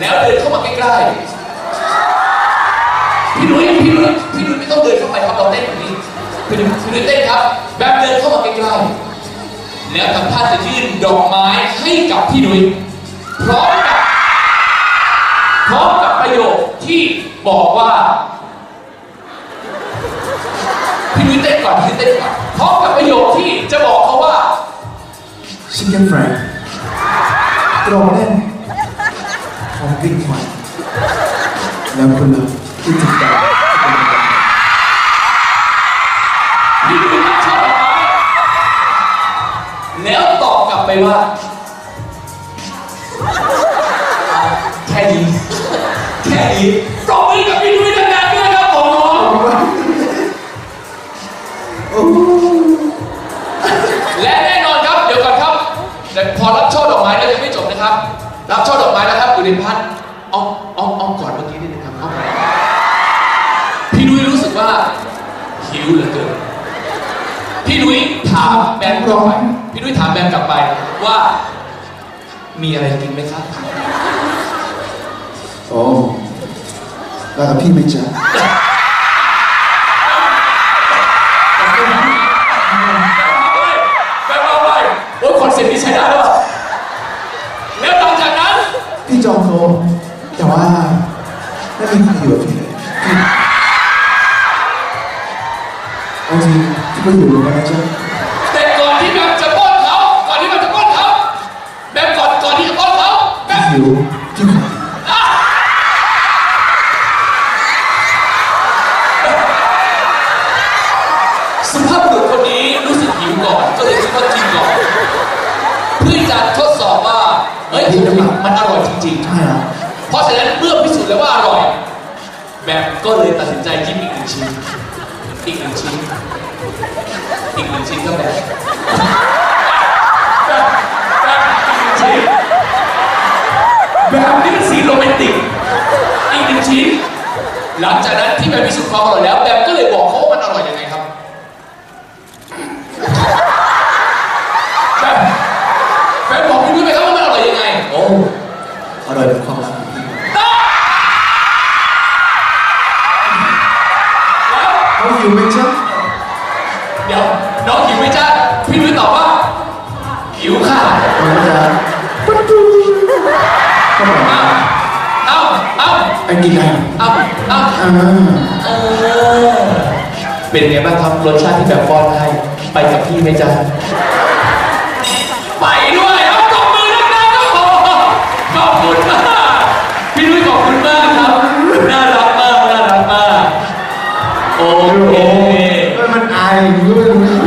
แล้วเดินเข้ามาใกล้ๆพี่นุ้ยพี่นุ้ยพี่นุ้ยไม่ต้องเดินเข้าไปครับเราเต้นแบบนี้พี่นุ้ยพี่นุ้ยเต้นครับ แบบเดินเข้ามาใกล้ๆแล้วทำท่าจะยื่นดอกไม้ให้กับพี่นุ้ยพร้อมกับพร้อมกับประโยคที่บอกว่าพี่นุ้ยเต้นก่อนพี่นุ้ยเต้นก่อนพร้อมกับประโยคที่จะบอกเขาว่าชิคเก้นฟรายตรงแน่น ของกลิ่นควันแล้วคุณล่ะที่ติดใจนยังไงพี่นุ้ยชอบดอกไม้แล้วตอบกลับไปว่าแค่นี้แค่นี้ปรบมือกับพี่นุ้ยดังๆด้วยครับผมและแน่นอนครับเดี๋ยวก่อนครับพอรับช่อดอกไม้แล้วยังไม่จบนะครับ รับช่อดอกไม้แล้วครับ อยู่ในพันอ้อมอ้อมอ้อมก่อนเมื่อกี้นิดนึงครับอ้อมพี่นุ้ยรู้สึกว่าหิวเหลือเกินพี่นุ้ยถามแบมกลับไปพี่นุ้ยถามแบมกลับไปว่า มีอะไรกินไหมครับโอ้แล้วกับพี่ไหม่จ๊ะแบมเอาไปโอ้ยคอนเซ็ปต์นี้ใช้ได้แล้วอะแล้วหลังจากนั้น พี่จอง โซ แต่ว่าไม่มีใครอยู่กับพี่เอาจริงที่ก็อยู่เหมือนกันนะจ๊ะแต่ก่อนที่แบมจะป้อนเขาก่อนที่แบมจะป้อนเขาแบมก่อนก่อนที่จะป้อนเขาแบมหิวที่ เฮ้ยมันอร่อยจริงใช่ครับๆ เพราะฉะนั้นเมื่อพิสูจน์แล้วว่าอร่อย แบมก็เลยตัดสินใจกินอีกหนึ่งชิ้น อีกหนึ่งชิ้น อีกหนึ่งชิ้นก็แบบแบบแบบอีกหนึ่งชิ้นแบบนี้เป็นสีโรแมนติก อีกหนึ่งชิ้น หลังจากนั้นที่แบมพิสูจน์ความอร่อยแล้วแบมก็เลยบอกเขาว่ามันอร่อยยังไงครับ แบมแบมบอกพี่ด้วยไหมครับว่ามันอร่อยยังไง โอร่อยเป็นความรักของพี่เขาหิวไหมจ๊ะเดี๋ยวน้องหิวไหมจ๊ะพี่นุ้ยตอบว่าหิวค่ะมันก็จะปุ๊บปุ๊บก็บอกว่าเอ้าเอ้าไอ้กินอะไรเอ้าเอ้าอ่า เออเป็นไงบ้างครับรสชาติที่แบบป้อนให้ไปกับพี่ไหมจ๊ะไปด้วยเอาตบมือดังๆครับผมขอบคุณมากพี่นุ้ยขอบคุณมากครับน่ารักมากน่ารักมากโอเคเออมันอายอยู่ก็ไม่รู้